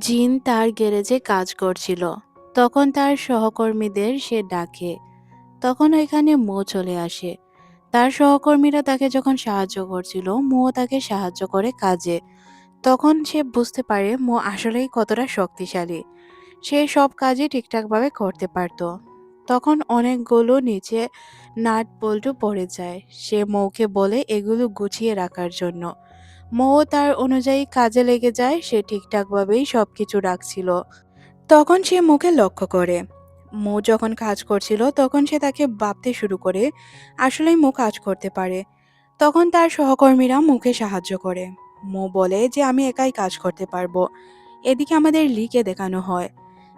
জিন তার গ্যারেজে কাজ করছিল। তখন তার সহকর্মীদের সে ডাকে। তখন ওইখানে মো চলে আসে। তার সহকর্মীরা তাকে যখন সাহায্য করছিল, মো তাকে সাহায্য করে কাজে। তখন সে বুঝতে পারে মো আসলেই কতটা শক্তিশালী। সে সব কাজই ঠিকঠাকভাবে করতে পারত। তখন অনেকগুলো নিচে নাট বল্টু পড়ে যায়। সে মৌকে বলে এগুলো গুছিয়ে রাখার জন্য। মৌ তার অনুযায়ী কাজে লেগে যায়, সে ঠিকঠাকভাবেই সব কিছু রাখছিল। তখন সে মুখে লক্ষ্য করে। মৌ যখন কাজ করছিল, তখন সে তাকে ভাবতে শুরু করে, আসলেই মো কাজ করতে পারে। তখন তার সহকর্মীরা মুখে সাহায্য করে। মো বলে যে, আমি একাই কাজ করতে পারব। এদিকে আমাদের লিকে দেখানো হয়।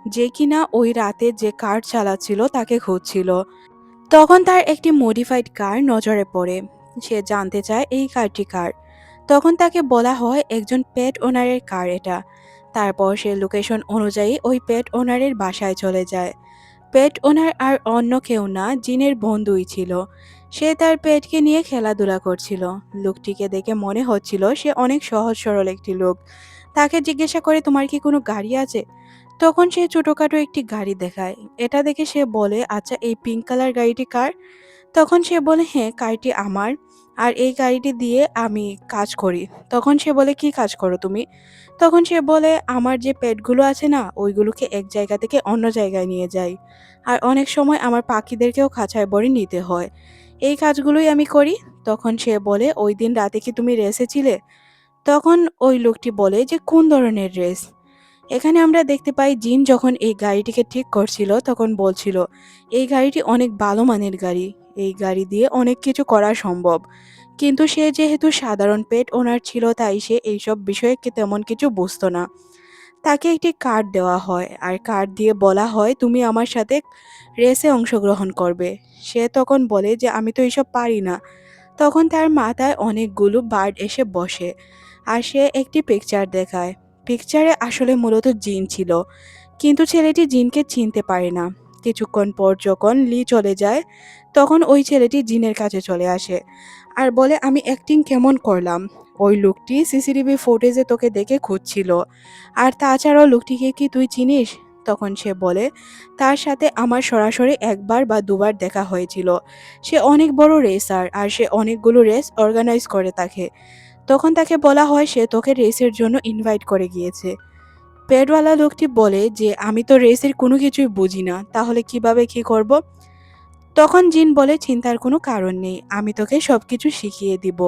যে কিনা ওই রাতে যে কার চালাচ্ছিল, তাকে খুঁজছিল। তখন তার একটি মডিফাইড কার নজরে পড়ে। সে জানতে চায়, এই কারটি কার? তখন তাকে বলা হয় একজন পেট ওনারের কার এটা। তারপর সে লোকেশন অনুযায়ী ওই পেট ওনারের বাসায় চলে যায়। পেট ওনার আর অন্য কেউ না, জিনের বন্ধুই ছিল। সে তার পেটকে নিয়ে খেলাধুলা করছিল। লোকটিকে দেখে মনে হচ্ছিল সে অনেক সহজ সরল একটি লোক। তাকে জিজ্ঞাসা করে, তোমার কি কোনো গাড়ি আছে? তখন সে ছোটোখাটো একটি গাড়ি দেখায়। এটা দেখে সে বলে আচ্ছা এই পিঙ্ক কালার গাড়িটি কার? তখন সে বলে হ্যাঁ কারটি আমার। আর এই গাড়িটি দিয়ে আমি কাজ করি। তখন সে বলে, কি কাজ করো তুমি? তখন সে বলে, আমার যে পেটগুলো আছে না, ওইগুলোকে এক জায়গা থেকে অন্য জায়গায় নিয়ে যাই। আর অনেক সময় আমার পাখিদেরকেও খাঁচায় বড়ি নিতে হয়। এই কাজগুলোই আমি করি। তখন সে বলে, ওই দিন রাতে কি তুমি রেসে ছিলে? তখন ওই লোকটি বলে, যে কোন ধরনের রেস? এখানে আমরা দেখতে পাই, জিন যখন এই গাড়িটিকে ঠিক করছিল, তখন বলছিল, এই গাড়িটি অনেক ভালো মানের গাড়ি। এই গাড়ি দিয়ে অনেক কিছু করা সম্ভব। কিন্তু সে যেহেতু সাধারণ পেট ওনার ছিল, তাই সে এইসব বিষয়ে তেমন কিছু বুঝতো না। তাকে একটি কার্ড দেওয়া হয়, আর কার্ড দিয়ে বলা হয়, তুমি আমার সাথে রেসে অংশগ্রহণ করবে। সে তখন বলে যে, আমি তো এইসব পারি না। তখন তার মাথায় অনেকগুলো বার্ড এসে বসে, আর সে একটি পিকচার দেখায়। পিকচারে আসলে মূলত জিন ছিল, কিন্তু ছেলেটি জিনকে চিনতে পারে না। কিছুক্ষণ পর যখন লি চলে যায় তখন ওই ছেলেটি জিনের কাছে চলে আসে আর বলে, আমি অ্যাক্টিং কেমন করলাম? ওই লোকটি সিসিটিভি ফুটেজে তোকে দেখে খুঁজছিল। আর তাছাড়াও লোকটিকে কি তুই চিনিস? তখন সে বলে, তার সাথে আমার সরাসরি একবার বা দুবার দেখা হয়েছিল। সে অনেক বড় রেসার আর সে অনেকগুলো রেস অর্গানাইজ করে থাকে তখন তাকে বলা হয় সে তোকে রেসের জন্য ইনভাইট করে গিয়েছে। পেটওয়ালা লোকটি বলে যে, আমি তো রেসের কোনো কিছুই বুঝি না। তাহলে কীভাবে কি করব? তখন জিন বলে, চিন্তার কোনো কারণ নেই, আমি তোকে সব কিছু শিখিয়ে দিব।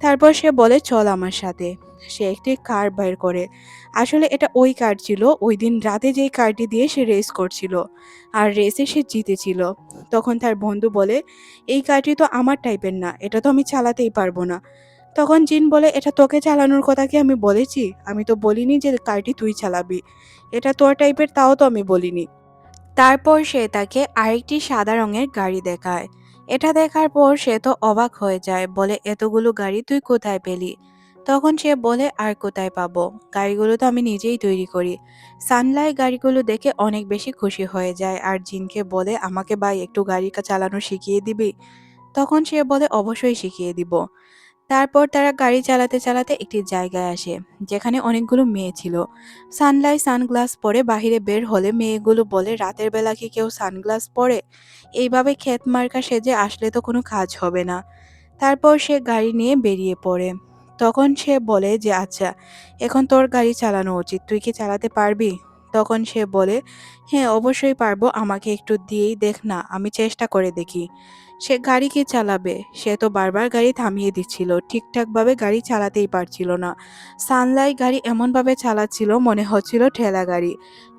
তারপর সে বলে, চল আমার সাথে। সে একটি কার বের করে। আসলে এটা ওই কার ছিল, ওই দিন রাতে যেই কারটি দিয়ে সে রেস করছিল, আর রেসে সে জিতেছিল। তখন তার বন্ধু বলে, এই কারটি তো আমার টাইপের না, এটা তো আমি চালাতেই পারব না। তখন জিন বলে, এটা তোকে চালানোর কথা কি আমি বলেছি? আমি তো বলিনি যে কারটি তুই চালাবি। এটা তোর টাইপের, তাও তো আমি বলিনি। তারপর সে তাকে আরেকটি সাদা রঙের গাড়ি দেখায়। এটা দেখার পর সে তো অবাক হয়ে যায়, বলে, এতগুলো গাড়ি তুই কোথায় পেলি? তখন সে বলে, আর কোথায় পাবো? গাড়িগুলো তো আমি নিজেই তৈরি করি। সানলাই গাড়িগুলো দেখে অনেক বেশি খুশি হয়ে যায়, আর জিনকে বলে, আমাকে ভাই, একটু গাড়ি চালানো শিখিয়ে দিবি? তখন সে বলে, অবশ্যই শিখিয়ে দিব। তারপর তারা গাড়ি চালাতে চালাতে একটি জায়গায় আসে, যেখানে অনেকগুলো মেয়ে ছিল। সানলাই সানগ্লাস পরে বাহিরে বের হলে মেয়েগুলো বলে, রাতের বেলা কি কেউ সানগ্লাস পরে? এইভাবে ক্ষেত মার্কা সেজে আসলে তো কোনো কাজ হবে না। তারপর সে গাড়ি নিয়ে বেরিয়ে পড়ে। তখন সে বলে যে আচ্ছা এখন তোর গাড়ি চালানো উচিত, তুই কি চালাতে পারবি? তখন সে বলে হ্যাঁ অবশ্যই পারব, আমাকে একটু দিয়েই দেখ না, আমি চেষ্টা করে দেখি। সে গাড়ি কি চালাবে? সে তো বারবার গাড়ি থামিয়ে দিচ্ছিল। ঠিকঠাকভাবে গাড়ি চালাতেই পারছিল না। সানলাই গাড়ি এমনভাবে চালাচ্ছিল, মনে হচ্ছিল ঠেলা গাড়ি।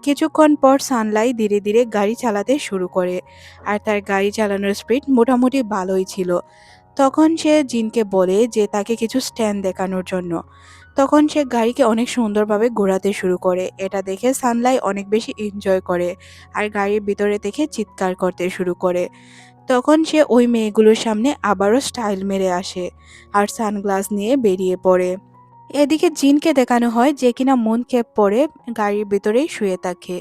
কিছুক্ষণ পর সানলাই ধীরে ধীরে গাড়ি চালাতে শুরু করে আর তার গাড়ি চালানোর স্পিড মোটামুটি ভালোই ছিল। তখন সে জিনকে বলে যে তাকে কিছু স্ট্যান্ড দেখানোর জন্য। তখন সে গাড়িকে অনেক সুন্দরভাবে ঘোরাতে শুরু করে। এটা দেখে সানলাই অনেক বেশি এনজয় করে আর গাড়ির ভিতরে দেখে চিৎকার করতে শুরু করে। তখন সে ওই মেয়েগুলোর সামনে আবারও স্টাইল মেরে আসে আর সানগ্লাস নিয়ে বেরিয়ে পড়ে। এদিকে জিনকে দেখানো হয় যে কিনা মন ক্যাপ পরে গাড়ির ভিতরেই শুয়ে থাকে।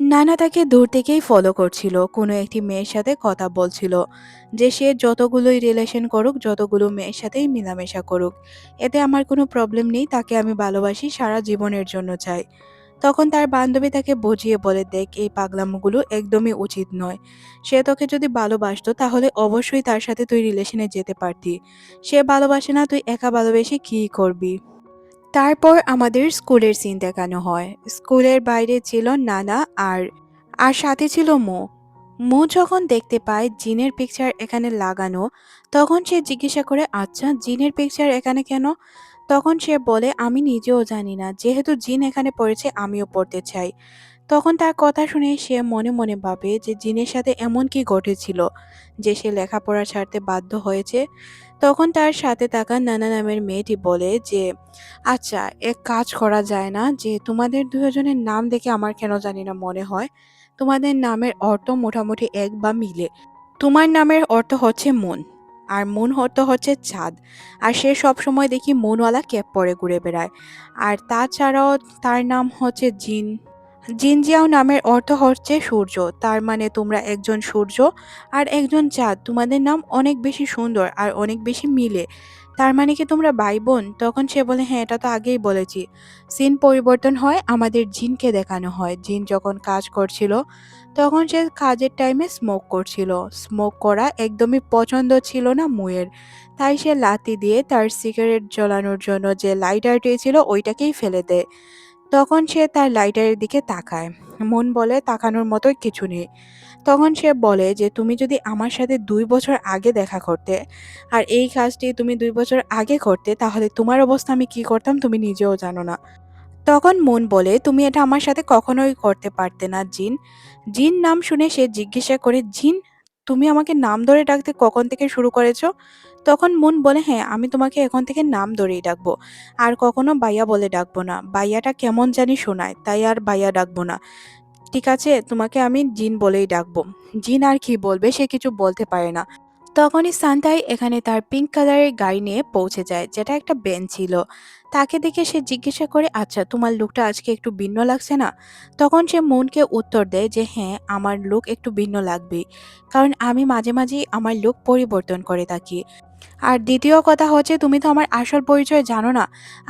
নানা তাকে দূর থেকেই ফলো করছিল, কোনো একটি মেয়ের সাথে কথা বলছিল যে সে যতগুলোই রিলেশন করুক, যতগুলো মেয়ের সাথেই মেলামেশা করুক, এতে আমার কোনো প্রবলেম নেই, তাকে আমি ভালোবাসি সারা জীবনের জন্য চাই। তখন তার বান্ধবী তাকে বুঝিয়ে বলে, দেখ, এই পাগলামোগুলো একদমই উচিত নয়। সে তোকে যদি ভালোবাসতো, তাহলে অবশ্যই তার সাথে তুই রিলেশনে যেতে পারতি। সে ভালোবাসে না, তুই একা ভালোবেসে কী করবি? তারপর আমাদের স্কুলের সিন দেখানো হয়। স্কুলের বাইরে ছিল নানা আর আর সাথে ছিল মো। মো যখন দেখতে পায় জিনের পিকচার এখানে লাগানো, তখন সে জিজ্ঞাসা করে আচ্ছা জিনের পিকচার এখানে কেন? তখন সে বলে, আমি নিজেও জানি না। যেহেতু জিন এখানে পড়েছে, আমিও পড়তে চাই। তখন তার কথা শুনে সে মনে মনে ভাবে যে জিনের সাথে এমন কি ঘটেছিল যে সে লেখাপড়া ছাড়তে বাধ্য হয়েছে। তখন তার সাথে থাকা নানা নামের মেয়েটি বলে যে আচ্ছা এক কাজ করা যায় না যে তোমাদের দুজনের নাম দেখে আমার কেন জানি না মনে হয়। তোমাদের নামের অর্থ মোটামুটি এক বা মিলে। তোমার নামের অর্থ হচ্ছে মন। আর মন অর্থ হচ্ছে চাঁদ আর সে সব সময় দেখি মনওয়ালা ক্যাপ পরে ঘুরে বেড়ায়। আর তাছাড়াও তার নাম হচ্ছে জিন। জিনজিয়াও নামের অর্থ হচ্ছে সূর্য। তার মানে তোমরা একজন সূর্য আর একজন চাঁদ তোমাদের নাম অনেক বেশি সুন্দর আর অনেক বেশি মিলে। তার মানে কি তোমরা ভাই বোন তখন সে বলে হ্যাঁ এটা তো আগেই বলেছি। সিন পরিবর্তন হয় আমাদের জিনকে দেখানো হয়। জিন যখন কাজ করছিল তখন সে কাজের টাইমে স্মোক করছিল। স্মোক করা একদমই পছন্দ ছিল না মুয়ের। তাই সে লাতি দিয়ে তার সিগারেট জ্বলানোর জন্য যে লাইটারটি ছিল ওইটাকেই ফেলে দেয়। তখন সে তার লাইটারের দিকে তাকায়। মন বলে তাকানোর মতো কিছু নেই। তখন সে বলে যে, তুমি যদি আমার সাথে দুই বছর আগে দেখা করতে আর এই কাজটি তুমি দুই বছর আগে করতে, তাহলে তোমার অবস্থা আমি কি করতাম তুমি নিজেও জানো না। তখন মন বলে, তুমি এটা আমার সাথে কখনোই করতে পারতে না, জিন। জিন নাম শুনে সে জিজ্ঞাসা করে, জিন, তুমি আমাকে নাম ধরে ডাকতে কখন থেকে শুরু করেছ? তখন মন বলে হ্যাঁ আমি তোমাকে এখন থেকে নাম ধরেই ডাকবো। আর কখনো বাইয়া বলে ডাকবো না। বাইয়াটা কেমন জানি শোনায়, তাই আর বাইয়া ডাকবো না। ঠিক আছে, তোমাকে আমি জিন বলেই ডাকবো। জিন আর কি বলবে, সে কিছু বলতে পারে না। তখনই সান্তাই এখানে তার পিঙ্ক কালারের গাড়ি নিয়ে পৌঁছে যায়, যেটা একটা বেন ছিল। তাকে দেখে সে জিজ্ঞাসা করে আচ্ছা তোমার লুকটা আজকে একটু ভিন্ন লাগছে না? তখন সে মনকে উত্তর দেয় যে হ্যাঁ আমার লুক একটু ভিন্ন লাগবে। কারণ আমি মাঝে মাঝেই আমার লুক পরিবর্তন করে থাকি। আর দ্বিতীয় কথা হচ্ছে, তুমি তো আমার আসল পরিচয় জানো না।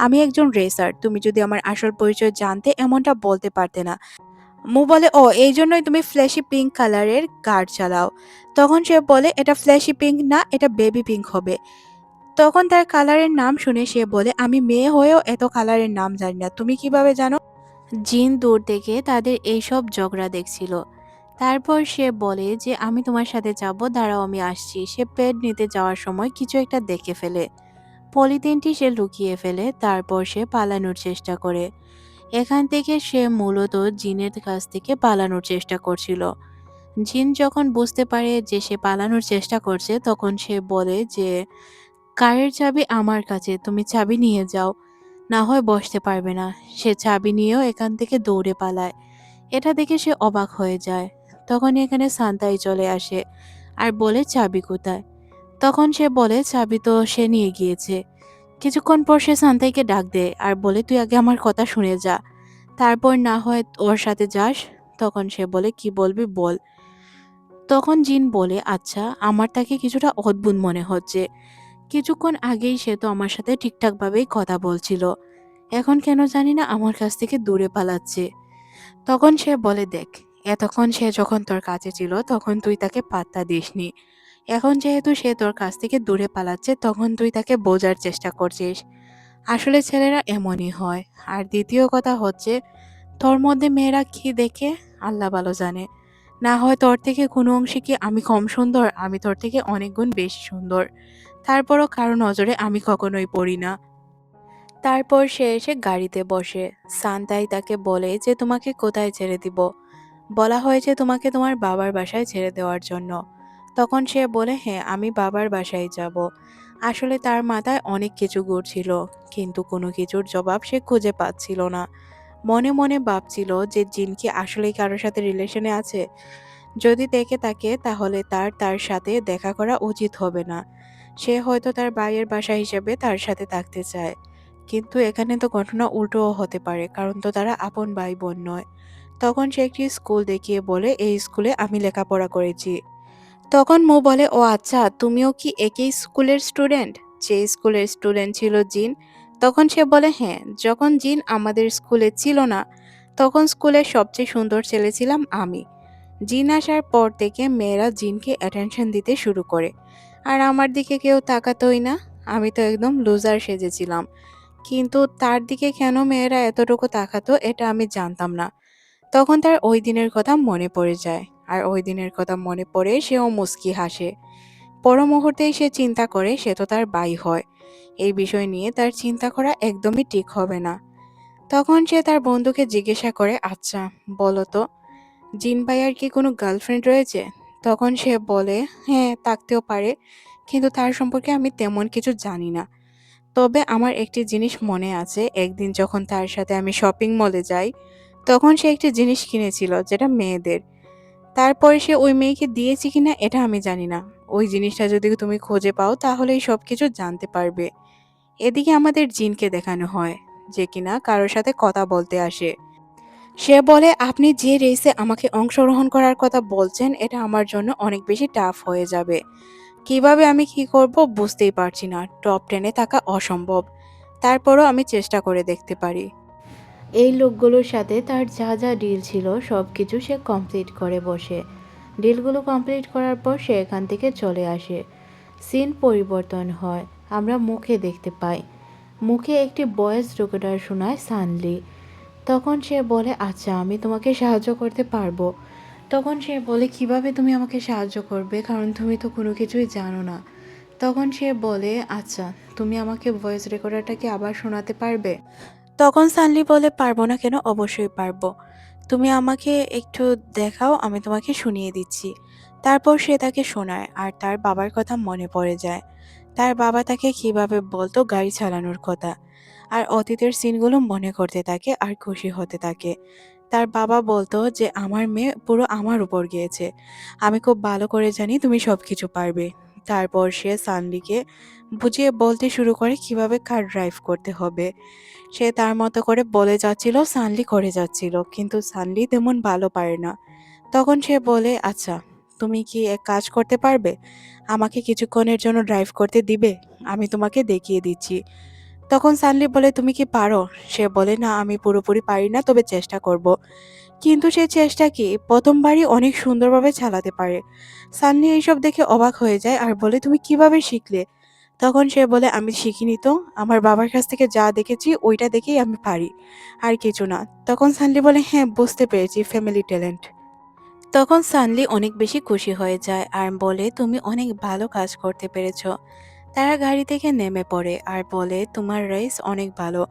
আমি একজন রেসার তুমি যদি আমার আসল পরিচয় জানতে এমনটা বলতে পারতে না। মু বলে, ও, এই জন্যই তুমি ফ্ল্যাশি পিঙ্ক কালারের গার্ড চালাও। তখন সে বলে, এটা ফ্ল্যাশি পিঙ্ক না, এটা বেবি পিঙ্ক হবে। তখন তার কালারের নাম শুনে সে বলে, আমি মেয়ে হয়েও এত কালারের নাম জানি না। তুমি কীভাবে জানো? জিন দূর থেকে তাদের এইসব ঝগড়া দেখছিল। তারপর সে বলে যে, আমি তোমার সাথে যাব, দাঁড়াও, আমি আসছি। সে পেড নিতে যাওয়ার সময় কিছু একটা দেখে ফেলে। পলিথিনটি সে লুকিয়ে ফেলে, তারপর সে পালানোর চেষ্টা করে। এখান থেকে সে মূলত জিনের কাছ থেকে পালানোর চেষ্টা করছিল। জিন যখন বুঝতে পারে যে সে পালানোর চেষ্টা করছে, তখন সে বলে যে, কারের চাবি আমার কাছে, তুমি চাবি নিয়ে যাও। না হয় বসতে পারবে না। সে চাবি নিয়েও এখান থেকে দৌড়ে পালায়। এটা দেখে সে অবাক হয়ে যায়। তখন এখানে সান্তাই চলে আসে আর বলে, চাবি কোথায়? তখন সে বলে, চাবি তো সে নিয়ে গিয়েছে। কিছুক্ষণ পর সে সান্তাইকে ডাক দেয় আর বলে, তুই আগে আমার কথা শুনে যা। তারপর না হয় ওর সাথে যাস। তখন সে বলে, কি বলবি বল। তখন জিন বলে আচ্ছা আমার তাকে কিছুটা অদ্ভুত মনে হচ্ছে। কিছুক্ষণ আগেই সে তো আমার সাথে ঠিকঠাকভাবেই কথা বলছিল। এখন কেন জানি না আমার কাছ থেকে দূরে পালাচ্ছে। তখন সে বলে, দেখ, এতক্ষণ সে যখন তোর কাছে ছিল তখন তুই তাকে পাত্তা দিসনি। এখন যেহেতু সে তোর কাছ থেকে দূরে পালাচ্ছে, তখন তুই তাকে বোঝার চেষ্টা করছিস। আসলে ছেলেরা এমনই হয়। আর দ্বিতীয় কথা হচ্ছে, তোর মধ্যে মেয়েরা কি দেখে? আল্লাহ ভালো জানে। না হয় তোর থেকে কোনো অংশে কি আমি কম সুন্দর? আমি তোর থেকে অনেক গুণ বেশি সুন্দর। তারপরও কারও নজরে আমি কখনোই পড়ি না। তারপর সে এসে গাড়িতে বসে। সান্তাই তাকে বলে যে, তোমাকে কোথায় ছেড়ে দিব? বলা হয়েছে তোমাকে তোমার বাবার বাসায় ছেড়ে দেওয়ার জন্য। তখন সে বলে হ্যাঁ আমি বাবার বাসায় যাব। আসলে তার মাথায় অনেক কিছু ঘুরছিল, কিন্তু কোনো কিছুর জবাব সে খুঁজে পাচ্ছিল না। মনে মনে ভাবছিল যে জিন কি আসলেই কারোর সাথে রিলেশনে আছে? যদি দেখে তাকে তাহলে তার তার সাথে দেখা করা উচিত হবে না। সে হয়তো তার ভাইয়ের বাসা হিসেবে তার সাথে থাকতে চায়। কিন্তু এখানে তো ঘটনা উল্টোও হতে পারে, কারণ তো তারা আপন ভাই বোন নয়। তখন সে একটি স্কুল দেখিয়ে বলে, এই স্কুলে আমি লেখাপড়া করেছি। তখন মো বলে, ও আচ্ছা তুমিও কি একই স্কুলের স্টুডেন্ট? যে স্কুলের স্টুডেন্ট ছিল জিন, তখন সে বলে হ্যাঁ যখন জিন আমাদের স্কুলে ছিল না, তখন স্কুলের সবচেয়ে সুন্দর ছেলে ছিলাম আমি। জিন আসার পর থেকে মেয়েরা জিনকে অ্যাটেনশন দিতে শুরু করে। আর আমার দিকে কেউ তাকাতোই না, আমি তো একদম লুজার সেজেছিলাম। কিন্তু তার দিকে কেন মেয়েরা এতটুকু তাকাতো, এটা আমি জানতাম না। তখন তার ওই দিনের কথা মনে পড়ে যায়। আর ওই দিনের কথা মনে পড়ে সেও মুস্কি হাসে। পর মুহূর্তেই সে চিন্তা করে সে তো তার বাই হয়। এই বিষয় নিয়ে তার চিন্তা করা একদমই ঠিক হবে না। তখন সে তার বন্ধুকে জিজ্ঞাসা করে আচ্ছা বলো তো, জিন ভাইয়ার কি কোনো গার্লফ্রেন্ড রয়েছে? তখন সে বলে হ্যাঁ থাকতেও পারে, কিন্তু তার সম্পর্কে আমি তেমন কিছু জানি না। তবে আমার একটি জিনিস মনে আছে, একদিন যখন তার সাথে আমি শপিং মলে যাই, তখন সে একটি জিনিস কিনেছিল, যেটা মেয়েদের। তারপরে সে ওই মেয়েকে দিয়েছে কিনা, এটা আমি জানি না। ওই জিনিসটা যদি তুমি খুঁজে পাও, তাহলেই সব কিছু জানতে পারবে। এদিকে আমাদের জিনকে দেখানো হয়, যে কিনা কারোর সাথে কথা বলতে আসে। সে বলে, আপনি যে রেসে আমাকে অংশগ্রহণ করার কথা বলছেন, এটা আমার জন্য অনেক বেশি টাফ হয়ে যাবে। কীভাবে আমি কি করব বুঝতেই পারছি না। টপ টেনে থাকা অসম্ভব। তারপরও আমি চেষ্টা করে দেখতে পারি। এই লোকগুলোর সাথে তার যা যা ডিল ছিল সব কিছু সে কমপ্লিট করে বসে। ডিলগুলো কমপ্লিট করার পর সে এখান থেকে চলে আসে। সিন পরিবর্তন হয়, আমরা মুখে দেখতে পাই। মুখে একটি বয়েস রেকর্ডার শোনায় সানলি। তখন সে বলে আচ্ছা আমি তোমাকে সাহায্য করতে পারব। তখন সে বলে, কীভাবে তুমি আমাকে সাহায্য করবে? কারণ তুমি তো কোনো কিছুই জানো না। তখন সে বলে আচ্ছা তুমি আমাকে ভয়েস রেকর্ডারটাকে আবার শোনাতে পারবে? তখন সানলি বলে, পারব না কেন? অবশ্যই পারব। তুমি আমাকে একটু দেখাও, আমি তোমাকে শুনিয়ে দিচ্ছি। তারপর সে তাকে শোনায়, আর তার বাবার কথা মনে পড়ে যায়। তার বাবা তাকে কীভাবে বলতো, গাড়ি চালানোর কথা। আর অতীতের সিনগুলো মনে করতে থাকে আর খুশি হতে থাকে। তার বাবা বলতো যে, আমার মেয়ে পুরো আমার উপর গিয়েছে। আমি খুব ভালো করে জানি তুমি সব কিছু পারবে। তারপর সে সানলিকে বুঝিয়ে বলতে শুরু করে কীভাবে কার ড্রাইভ করতে হবে। সে তার মতো করে বলে যাচ্ছিল, সানলি করে যাচ্ছিল, কিন্তু সানলি তেমন ভালো পারে না। তখন সে বলে আচ্ছা তুমি কি এক কাজ করতে পারবে? আমাকে কিছুক্ষণের জন্য ড্রাইভ করতে দিবে? আমি তোমাকে দেখিয়ে দিচ্ছি। তখন সানলি বলে, তুমি কি পারো? সে বলে, না, আমি পুরোপুরি পারি না, তবে চেষ্টা করব। কিন্তু সে চেষ্টা কি প্রথমবারই অনেক সুন্দরভাবে চালাতে পারে? সানলি এইসব দেখে অবাক হয়ে যায় আর বলে, তুমি কীভাবে শিখলে? তখন সে বলে, আমি শিখিনি তো। আমার বাবার কাছ থেকে যা দেখেছি, ওইটা দেখেই আমি পারি। আর কিছু না। তখন সানলি বলে হ্যাঁ বুঝতে পেরেছি ফ্যামিলি ট্যালেন্ট তখন সানলি অনেক বেশি খুশি হয়ে যায় আর বলে, তুমি অনেক ভালো কাজ করতে পেরেছ। তারা গাড়ি থেকে নেমে পড়ে আর বলে, তোমার রেস অনেক ভালো।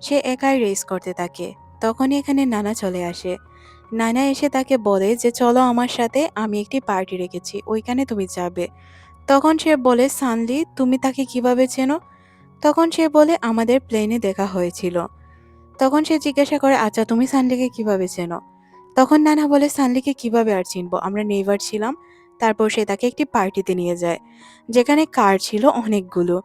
সে একাই রেস করতে থাকে। তখনই এখানে নানা চলে আসে। নানা এসে তাকে বলে যে, চলো আমার সাথে, আমি একটি পার্টি রেখেছি, ওইখানে তুমি যাবে। তখন সে বলে, সানলি, তুমি তাকে কীভাবে চেনো? তখন সে বলে, আমাদের প্লেনে দেখা হয়েছিল। তখন সে জিজ্ঞাসা করে আচ্ছা তুমি সানলিকে কীভাবে চেনো? তখন নানা বলে, সানলিকে কীভাবে আর চিনবো? আমরা নেইবার ছিলাম তারপর সে তাকে একটি পার্টিতে নিয়ে যায়, যেখানে কার ছিল অনেকগুলো।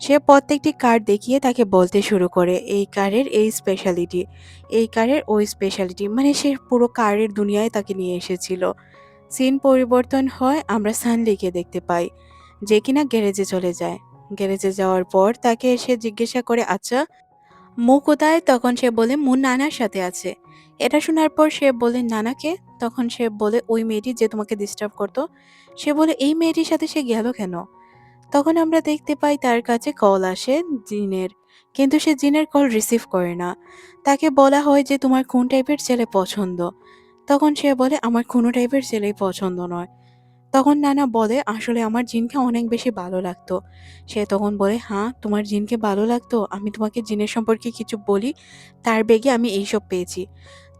সে প্রত্যেকটি কার দেখিয়ে তাকে বলতে শুরু করে, এই কারের এই স্পেশালিটি এই কারের ওই স্পেশালিটি মানে সে পুরো কারের দুনিয়ায় তাকে নিয়ে এসেছিল। সিন পরিবর্তন হয়, আমরা সানলিকে দেখতে পাই, যে কিনা গ্যারেজে চলে যায়। গ্যারেজে যাওয়ার পর তাকে এসে জিজ্ঞাসা করে আচ্ছা মু কোথায়? তখন সে বলে, মু নানার সাথে আছে। এটা শোনার পর সে বলে, নানাকে? তখন সে বলে, ওই মেয়েটি যে তোমাকে ডিস্টার্ব করতো, সে বলে, এই মেয়েটির সাথে সে গেল কেন? তখন আমরা দেখতে পাই তার কাছে কল আসে জিনের, কিন্তু সে জিনের কল রিসিভ করে না। তাকে বলা হয় যে, তোমার কোন টাইপের ছেলে পছন্দ? তখন সে বলে, আমার কোনো টাইপের ছেলেই পছন্দ নয়। তখন নানা বলে, আসলে আমার জিনকে অনেক বেশি ভালো লাগতো। সে তখন বলে হ্যাঁ তোমার জিনকে ভালো লাগতো? আমি তোমাকে জিনের সম্পর্কে কিছু বলি? তার বেগে আমি এইসব পেয়েছি।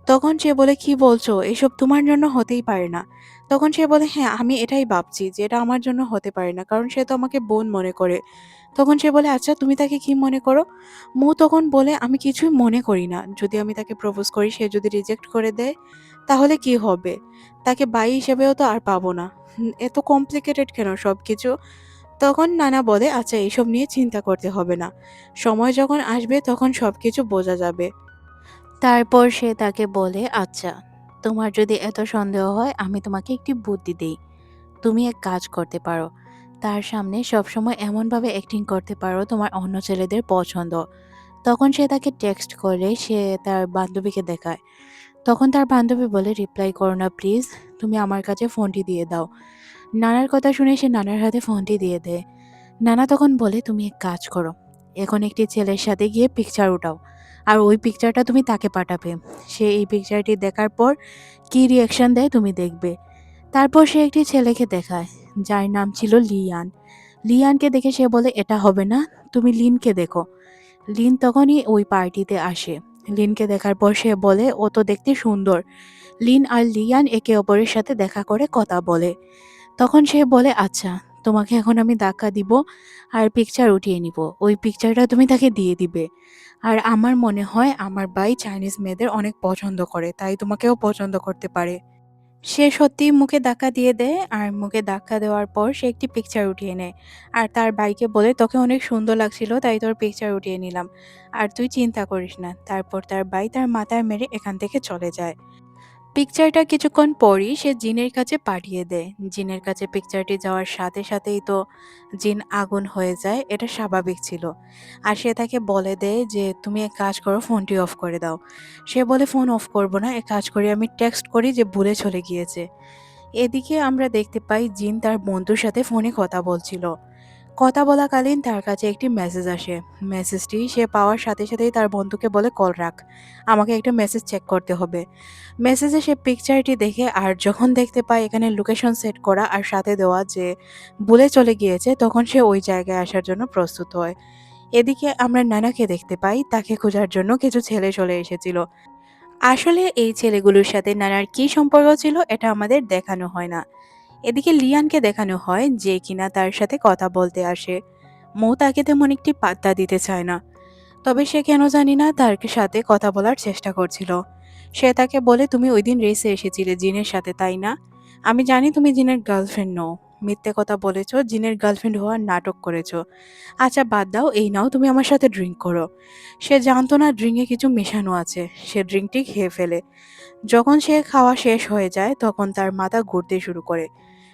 তখন সে বলে, কি বলছো? এসব তোমার জন্য হতেই পারে না। তখন সে বলে হ্যাঁ আমি এটাই ভাবছি যে এটা আমার জন্য হতে পারে না, কারণ সে তো আমাকে বোন মনে করে। তখন সে বলে আচ্ছা তুমি তাকে কি মনে করো? মু তখন বলে, আমি কিছুই মনে করি না। যদি আমি তাকে প্রপোজ করি, সে যদি রিজেক্ট করে দেয়, তাহলে কি হবে? তাকে বাই হিসেবেও তো আর পাবো না। এত কমপ্লিকেটেড কেন সব কিছু তখন নানা বলে আচ্ছা এইসব নিয়ে চিন্তা করতে হবে না। সময় যখন আসবে, তখন সব কিছু বোঝা যাবে। তারপর সে তাকে বলে আচ্ছা তোমার যদি এত সন্দেহ হয়, আমি তোমাকে একটি বুদ্ধি দেই। তুমি এক কাজ করতে পারো। তার সামনে সবসময় এমনভাবে অ্যাক্টিং করতে পারো, তোমার অন্য ছেলেদের পছন্দ। তখন সে তাকে টেক্সট করে, সে তার বান্ধবীকে দেখায়। তখন তার বান্ধবী বলে, রিপ্লাই করো না প্লিজ তুমি আমার কাছে ফোনটি দিয়ে দাও। নানার কথা শুনে সে নানার হাতে ফোনটি দিয়ে দেয়। নানা তখন বলে, তুমি এক কাজ করো। এখন একটি ছেলের সাথে গিয়ে পিকচার উঠাও। আর ওই পিকচারটা তুমি তাকে পাঠাবে। সে এই পিকচারটি দেখার পর কী রিয়াকশন দেয় তুমি দেখবে। তারপর সে একটি ছেলেকে দেখায়, যার নাম ছিল লিয়ান। লিয়ানকে দেখে সে বলে, এটা হবে না, তুমি লিনকে দেখো। লিন তখনই ওই পার্টিতে আসে। লিনকে দেখার পর সে বলে, ও তো দেখতে সুন্দর। লিন আর লিয়ান একে অপরের সাথে দেখা করে কথা বলে। তখন সে বলে আচ্ছা তোমাকে এখন আমি ধাক্কা দিব আর পিকচার উঠিয়ে নিব। ওই পিকচারটা তুমি তাকে দিয়ে দিবে। আর আমার মনে হয় আমার ভাই চাইনিজ মেয়েদের অনেক পছন্দ করে, তাই তোমাকেও পছন্দ করতে পারে। সে সত্যি মুখে ধাক্কা দিয়ে দেয়, আর মুখে ধাক্কা দেওয়ার পর সে একটি পিকচার উঠিয়ে নেয়। আর তার বাইকে বলে, তোকে অনেক সুন্দর লাগছিল, তাই তোর পিকচার উঠিয়ে নিলাম। আর তুই চিন্তা করিস না। তারপর তার বাই তার মাথায় মেরে এখান থেকে চলে যায়। পিকচারটা কিছুক্ষণ পরই সে জিনের কাছে পাঠিয়ে দেয়। জিনের কাছে পিকচারটি যাওয়ার সাথে সাথেই তো জিন আগুন হয়ে যায়, এটা স্বাভাবিক ছিল। আর সে তাকে বলে দেয় যে, তুমি এক কাজ করো, ফোনটি অফ করে দাও। সে বলে, ফোন অফ করব না, এক কাজ করি, আমি টেক্সট করি যে, ভুলে চলে গিয়েছে। এদিকে আমরা দেখতে পাই জিন তার বন্ধুর সাথে ফোনে কথা বলছিল। কথা বলাকালীন তার কাছে একটি মেসেজ আসে। মেসেজটি সে পাওয়ার সাথে সাথেই তার বন্ধুকে বলে, কল রাখ। আমাকে একটা মেসেজ চেক করতে হবে। মেসেজে সে পিকচারটি দেখে আর যখন দেখতে পায় এখানে লোকেশন সেট করা আর সাথে দেওয়া যে ভুলে চলে গিয়েছে, তখন সে ওই জায়গায় আসার জন্য প্রস্তুত হয়। এদিকে আমরা নানাকে দেখতে পাই, তাকে খোঁজার জন্য কিছু ছেলে চলে এসেছিল। আসলে এই ছেলেগুলোর সাথে নানার কি সম্পর্ক ছিল, এটা আমাদের দেখানো হয় না। এদিকে লিয়ানকে দেখানো হয় যে কিনা তার সাথে কথা বলতে আসে। মৌ তাকে তেমন একটি পাত্তা দিতে চায় না। তবে সে কেন জানি না তার সাথে কথা বলার চেষ্টা করছিল। সে তাকে বলে, তুমি ওই দিন রেসে এসেছিলে জিনের সাথে, তাই না? আমি জানি তুমি জিনের গার্লফ্রেন্ড নও। মিথ্যে কথা বলেছ, জিনের গার্লফ্রেন্ড হওয়ার নাটক করেছ। আচ্ছা বাদ দাও, এই নাও, তুমি আমার সাথে ড্রিঙ্ক করো। সে জানতো না ড্রিঙ্কে কিছু মেশানো আছে। সে ড্রিঙ্কটি খেয়ে ফেলে। যখন সে খাওয়া শেষ হয়ে যায়, তখন তার মাথা ঘুরতে শুরু করে।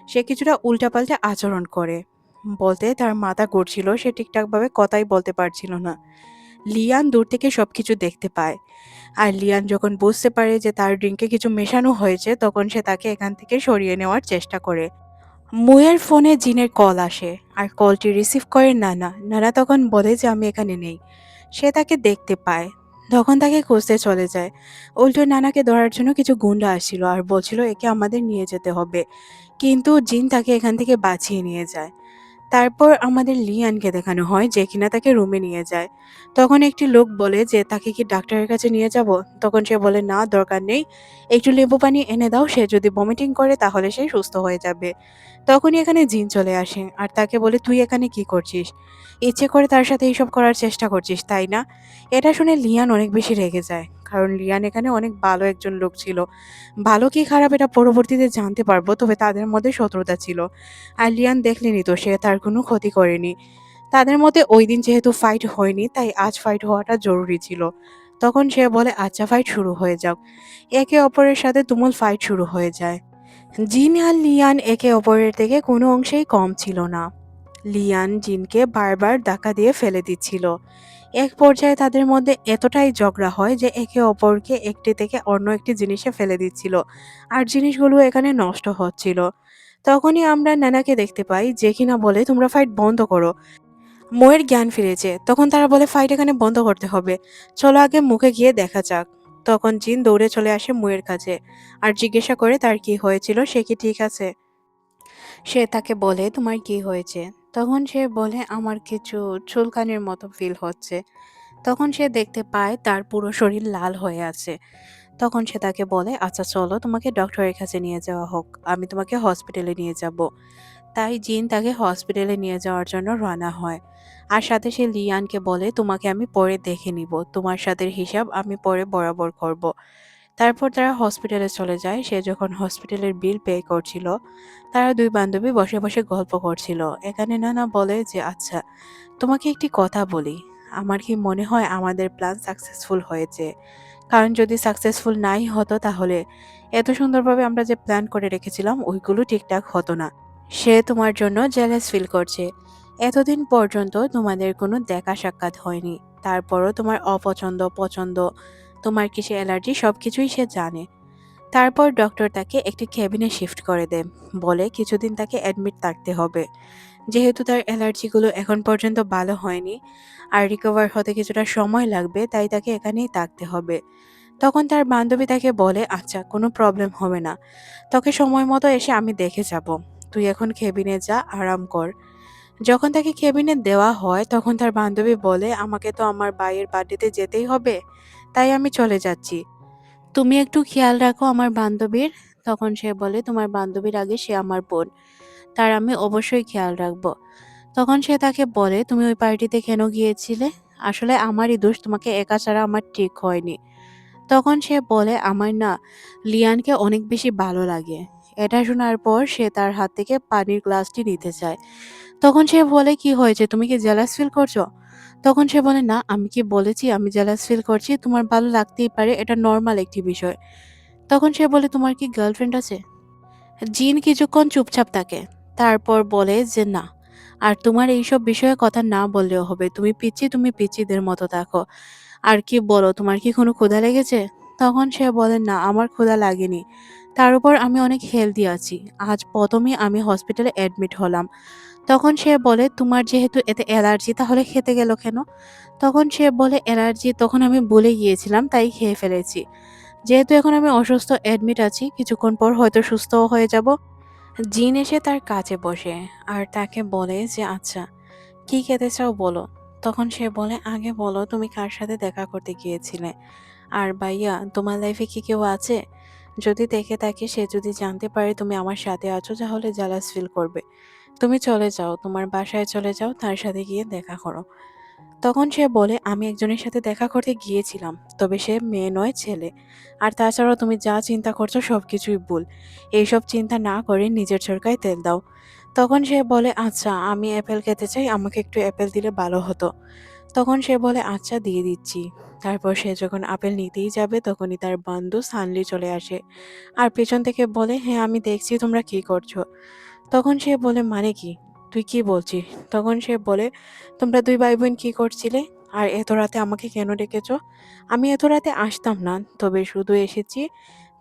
সে কিছুটা উল্টাপাল্টা আচরণ করে। বলতে তার মাথা ঘুরছিল, সে ঠিকঠাকভাবে কথাই বলতে পারছিল না। লিয়ান দূর থেকে সবকিছু দেখতে পায়। আর লিয়ান যখন বুঝতে পারে যে তার ড্রিঙ্কে কিছু মেশানো হয়েছে, তখন সে তাকে এখান থেকে সরিয়ে নেওয়ার চেষ্টা করে। মুয়ের ফোনে জিনের কল আসে, আর কলটি রিসিভ করে নানা। নানা তখন বলে যে, আমি এখানে নেই। সে তাকে দেখতে পায়। তখন তাকে খুঁজতে চলে যায়। উল্টো নানাকে ধরার জন্য কিছু গুন্ডা আসছিল আর বলছিল, একে আমাদের নিয়ে যেতে হবে। কিন্তু জিন তাকে এখান থেকে বাঁচিয়ে নিয়ে যায়। তারপর আমাদের লিয়ানকে দেখানো হয় যে কিনা তাকে রুমে নিয়ে যায়। তখন একটি লোক বলে যে, তাকে কি ডাক্তারের কাছে নিয়ে যাব? তখন সে বলে, না, দরকার নেই। একটু লেবু পানি এনে দাও, সে যদি ভমিটিং করে তাহলে সে সুস্থ হয়ে যাবে। তখনই এখানে জিন চলে আসে আর তাকে বলে, তুই এখানে কি করছিস? ইচ্ছে করে তার সাথে এইসব করার চেষ্টা করছিস, তাই না? এটা শুনে লিয়ান অনেক বেশি রেগে যায়। কারণ লিয়ান এখানে অনেক ভালো একজন লোক ছিল। ভালো কি খারাপ এটা পরবর্তীতে জানতে পারব, তবে তাদের মধ্যে শত্রুতা ছিল। আর লিয়ান দেখলেনি তো, সে তার কোনো ক্ষতি করেনি। তাদের মধ্যে ওই দিন যেহেতু ফাইট হয়নি, তাই আজ ফাইট হওয়াটা জরুরি ছিল। তখন সে বলে আচ্ছা ফাইট শুরু হয়ে যাক। একে অপরের সাথে তুমুল ফাইট শুরু হয়ে যায়। জিন আর লিয়ান একে অপরের থেকে কোনো অংশেই কম ছিল না। লিয়ান জিনকে বারবার ধাক্কা দিয়ে ফেলে দিচ্ছিল। এক পর্যায়ে তাদের মধ্যে এতটাই ঝগড়া হয় যে একে অপরকে একটি থেকে অন্য একটি জিনিসে ফেলে দিচ্ছিল আর জিনিসগুলো এখানে নষ্ট হচ্ছিল। তখনই আমরা নানাকে দেখতে পাই যে কিনা বলে, তোমরা ফাইট বন্ধ করো। মোয়ের জ্ঞান ফিরেছে। তখন তারা বলে ফাইট এখানে বন্ধ করতে হবে। চলো আগে মুখে গিয়ে দেখা যাক। তখন জিন দৌড়ে চলে আসে মুয়ের কাছে আর জিজ্ঞাসা করে, তার কি হয়েছিল? সে কি ঠিক আছে? সে তাকে বলে, তোমার কি হয়েছে? তখন সে বলে, আমার কিছু চুলকানির মতো ফিল হচ্ছে। তখন সে দেখতে পায় তার পুরো শরীর লাল হয়ে আছে। তখন সে তাকে বলে আচ্ছা চলো তোমাকে ডক্টরের কাছে নিয়ে যাওয়া হোক। আমি তোমাকে হসপিটালে নিয়ে যাব। তাই জিন তাকে হসপিটালে নিয়ে যাওয়ার জন্য রানা হয়। আর সাথে সে লিয়ানকে বলে, তোমাকে আমি পরে দেখে নিব। তোমার সাথে হিসাব আমি পরে বরাবর করব। তারপর তারা হসপিটালে চলে যায়। সে যখন হসপিটালের বিল পে করছিল, তারা দুই বান্ধবী বসে বসে গল্প করছিল। এখানে নানা বলে যে আচ্ছা তোমাকে একটি কথা বলি। আমার কি মনে হয় আমাদের প্ল্যান সাকসেসফুল হয়েছে? কারণ যদি সাকসেসফুল নাই হতো তাহলে এত সুন্দরভাবে আমরা যে প্ল্যান করে রেখেছিলাম, ওইগুলো ঠিকঠাক হতো না। সে তোমার জন্য জেলাস ফিল করছে। এতদিন পর্যন্ত তোমাদের কোনো দেখা সাক্ষাৎ হয়নি। তারপরও তোমার অপছন্দ, পছন্দ তোমার কিসে অ্যালার্জি? সব কিছুই সে জানে। তারপর ডক্টর তাকে একটি কেবিনে শিফট করে দেয়। বলে কিছুদিন তাকে অ্যাডমিট থাকতে হবে। যেহেতু তার অ্যালার্জিগুলো এখন পর্যন্ত ভালো হয়নি আর রিকভার হতে কিছুটা সময় লাগবে, তাই তাকে এখানেই থাকতে হবে। তখন তার বান্ধবী তাকে বলে আচ্ছা কোনো প্রবলেম হবে না। তোকে সময় মতো এসে আমি দেখে যাব। তুই এখন কেবিনে যা, আরাম কর। যখন তাকে কেবিনে দেওয়া হয়, তখন তার বান্ধবী বলে, আমাকে তো আমার ভাইয়ের বার্থডেতে যেতেই হবে। তাই আমি চলে যাচ্ছি। তুমি একটু খেয়াল রাখো আমার বান্ধবীর। তখন সে বলে, তোমার বান্ধবীর আগে সে আমার বোন। তার আমি অবশ্যই খেয়াল রাখব। তখন সে তাকে বলে, তুমি ওই পার্টিতে কেন গিয়েছিলে? আসলে আমারই দোষ, তোমাকে একা ছাড়া আমার ঠিক হয়নি। তখন সে বলে, আমার না, লিয়ানকে অনেক বেশি ভালো লাগে। এটা শোনার পর সে তার হাত থেকে পানির গ্লাসটি নিতে চায়। তখন সে বলে, কি হয়েছে? তুমি কি জেলাস ফিল করছ? তখন সে বলে, না, আমি কি বলেছি? আমি জেলাস ফিল করছি। তোমার ভালো লাগতেই পারে, এটা নর্মাল একটি বিষয়। তখন সে বলে, তোমার কি গার্লফ্রেন্ড আছে? জিন কিছুক্ষণ চুপচাপ থাকে। তারপর বলে যে, না, আর তোমার এইসব বিষয়ে কথা না বললেও হবে। তুমি পিচ্ছি, তুমি পিচ্ছিদের মতো থাকো। আর কি বলো, তোমার কি কোনো ক্ষুধা লেগেছে? তখন সে বলে, না, আমার ক্ষুধা লাগেনি। তার উপর আমি অনেক হেলদি আছি। আজ প্রথমে আমি হসপিটালে অ্যাডমিট হলাম। তখন সে বলে, তোমার যেহেতু এতে অ্যালার্জি, তাহলে খেতে গেল কেন? তখন সে বলে, অ্যালার্জি তখন আমি বলে গিয়েছিলাম, তাই খেয়ে ফেলেছি। যেহেতু এখন আমি অসুস্থ অ্যাডমিট আছি, কিছুক্ষণ পর হয়তো সুস্থও হয়ে যাব। জিন এসে তার কাছে বসে আর তাকে বলে যে আচ্ছা কি খেতে চাও বলো? তখন সে বলে, আগে বলো, তুমি কার সাথে দেখা করতে গিয়েছিলে? আর ভাইয়া, তোমার লাইফে কি কেউ আছে? যদি দেখে থাকে, সে যদি জানতে পারে তুমি আমার সাথে আছো, তাহলে জালাস ফিল করবে। তুমি চলে যাও, তোমার বাসায় চলে যাও, তার সাথে গিয়ে দেখা করো। তখন সে বলে, আমি একজনের সাথে দেখা করতে গিয়েছিলাম, তবে সে মেয়ে নয়, ছেলে। আর তাছাড়াও তুমি যা চিন্তা করছ সব কিছুই ভুল। এইসব চিন্তা না করে নিজের চরকায় তেল দাও। তখন সে বলে আচ্ছা আমি অ্যাপেল খেতে চাই, আমাকে একটু অ্যাপেল দিলে ভালো হতো। তখন সে বলে আচ্ছা দিয়ে দিচ্ছি। তারপর সে যখন আপেল নিতেই যাবে, তখনই তার বন্ধু সানলি চলে আসে। আর পেছন থেকে বলে হ্যাঁ আমি দেখছি, তোমরা কি করছ? তখন সে বলে মানে কি? তুই কি বলছিস? তখন সে বলে, তোমরা দুই ভাই বোন কি করছিলে? আর এত রাতে আমাকে কেন ডেকেছ? আমি এত রাতে আসতাম না, তবে শুধু এসেছি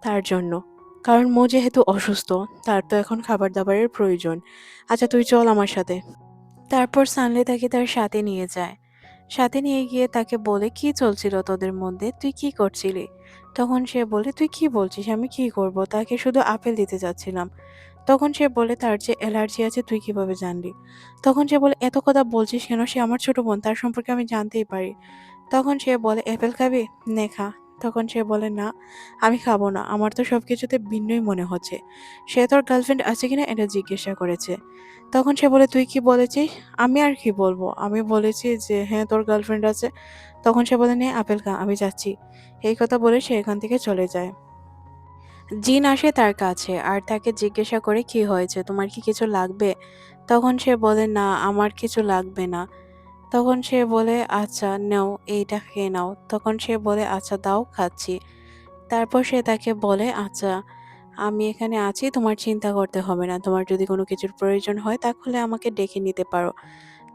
তার জন্য। কারণ মো যেহেতু অসুস্থ, তার তো এখন খাবার দাবারের প্রয়োজন। আচ্ছা তুই চল আমার সাথে। তারপর সানলে তাকে তার সাথে নিয়ে যায়। সাথে নিয়ে গিয়ে তাকে বলে, কি চলছিল তোদের মধ্যে? তুই কি করছিলি? তখন সে বলে, তুই কি বলছিস? আমি কি করব? তাকে শুধু আপেল দিতে যাচ্ছিলাম। তখন সে বলে, তার যে অ্যালার্জি আছে, তুই কীভাবে জানলি? তখন সে বলে, এত কথা বলছিস কেন? সে আমার ছোট বোন, তার সম্পর্কে আমি জানতেই পারি। তখন সে বলে, অ্যাপেল খাবি? নে, খা। তখন সে বলে, না, আমি খাব না, আমার তো সব কিছুতে ভিন্নই মনে হচ্ছে। সে তোর গার্লফ্রেন্ড আছে কিনা এটা জিজ্ঞাসা করেছে। তখন সে বলে, তুই কি বলেছিস? আমি আর কি বলব? আমি বলেছি যে হ্যাঁ তোর গার্লফ্রেন্ড আছে। তখন সে বলে, নে, আপেল খা, আমি যাচ্ছি। এই কথা বলে সে এখান থেকে চলে যায়। জিন আসে তার কাছে আর তাকে জিজ্ঞাসা করে, কি হয়েছে? তোমার কি কিছু লাগবে? তখন সে বলে, না, আমার কিছু লাগবে না। তখন সে বলে আচ্ছা নাও, এইটা খেয়ে নাও। তখন সে বলে আচ্ছা দাও, খাচ্ছি। তারপর সে তাকে বলে আচ্ছা আমি এখানে আছি, তোমার চিন্তা করতে হবে না। তোমার যদি কোনো কিছুর প্রয়োজন হয়, তাহলে আমাকে ডেকে নিতে পারো।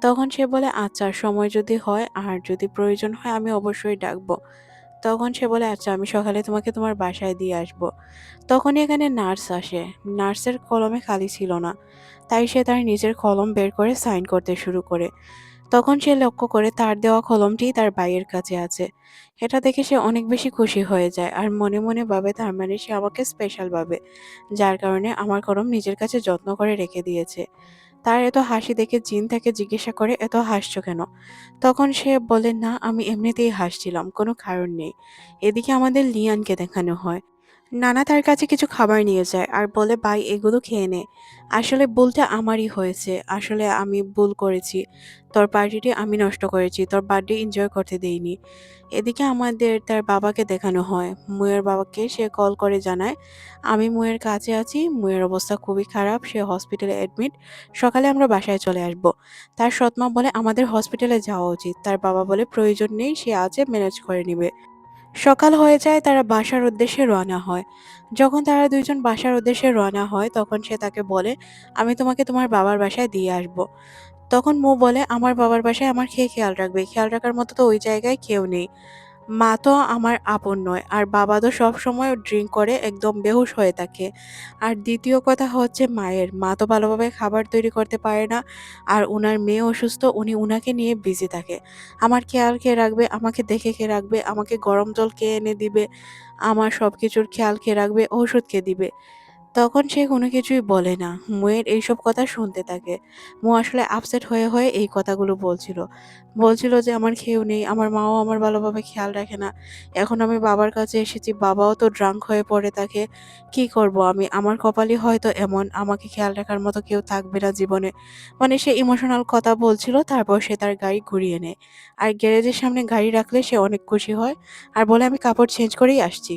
তখন সে বলে আচ্ছা সময় যদি হয় আর যদি প্রয়োজন হয়, আমি অবশ্যই ডাকবো। তখন সে বলে আচ্ছা আমি সকালে তোমাকে তোমার বাসায় দিয়ে আসব। তখনই এখানে নার্স আসে। নার্সের কলমে খালি ছিল না। তাই সে তার নিজের কলম বের করে সাইন করতে শুরু করে। তখন সে লক্ষ্য করে তার দেওয়া কলমটি তার ভাইয়ের কাছে আছে। এটা দেখে সে অনেক বেশি খুশি হয়ে যায় আর মনে মনে ভাবে, তার মানে সে আমাকে স্পেশাল ভাবে, যার কারণে আমার কলম নিজের কাছে যত্ন করে রেখে দিয়েছে। তার এত হাসি দেখে জিন তাকে জিজ্ঞাসা করে, এত হাসছো কেন? তখন সে বলে, না, আমি এমনিতেই হাসছিলাম, কোনো কারণ নেই। এদিকে আমাদের লিয়ানকে দেখানো হয়। নানা তার কাছে কিছু খাবার নিয়ে যায় আর বলে, ভাই, এগুলো খেয়ে নে। আসলে ভুলটা আমারই হয়েছে। আসলে আমি ভুল করেছি। তোর পার্টিটি আমি নষ্ট করেছি। তোর বার্থডে এনজয় করতে দেইনি। এদিকে আমাদের তার বাবাকে দেখানো হয়। মুয়ের বাবাকে সে কল করে জানায়, আমি মুয়ের কাছে আছি। মুয়ের অবস্থা খুবই খারাপ। সে হসপিটালে অ্যাডমিট সকালে আমরা বাসায় চলে আসব। তার সৎমা বলে, আমাদের হসপিটালে যাওয়া উচিত। তার বাবা বলে, প্রয়োজন নেই। সে আছে ম্যানেজ করে নিবে। সকাল হয়ে যায় তারা বাসার উদ্দেশ্যে রওনা হয় যখন তারা দুইজন বাসার উদ্দেশ্যে রওনা হয় তখন সে তাকে বলে আমি তোমাকে তোমার বাবার বাসায় দিয়ে আসব তখন মো বলে, "আমার বাবার বাসায় আমার খেয়ে খেয়াল রাখবে। খেয়াল রাখার মতো তো ওই জায়গায় কেউ নেই। মা তো আমার আপন নয়। আর বাবা তো সবসময় ড্রিঙ্ক করে একদম বেহুশ হয়ে থাকে। আর দ্বিতীয় কথা হচ্ছে মায়ের। মা তো ভালোভাবে খাবার তৈরি করতে পারে না। আর উনার মেয়ে অসুস্থ, উনি উনাকে নিয়ে বিজি থাকে। আমার খেয়াল কে রাখবে? আমাকে দেখে খেয়ে রাখবে? আমাকে গরম জল কে এনে দিবে? আমার সব কিছুর খেয়াল কে রাখবে? ঔষধ কে দিবে?" তখন সে কোনো কিছুই বলে না। মুয়ের এইসব কথা শুনতে থাকে। মু আসলে আপসেট হয়ে, হয়ে এই কথাগুলো বলছিল। বলছিল যে, "আমার কেউ নেই। আমার মাও আমার ভালোভাবে খেয়াল রাখে না। এখন আমি বাবার কাছে এসেছি। বাবাও তো ড্রাঙ্ক হয়ে পড়ে থাকে। কি করব আমি? আমার কপালই হয়তো এমন। আমাকে খেয়াল রাখার মতো কেউ থাকবে না জীবনে।" মানে সে ইমোশনাল কথা বলছিল। তারপর সে তার গাড়ি ঘুরিয়ে নেয়। আর গ্যারেজের সামনে গাড়ি রাখলে সে অনেক খুশি হয়। আর বলে, "আমি কাপড় চেঞ্জ করেই আসছি।"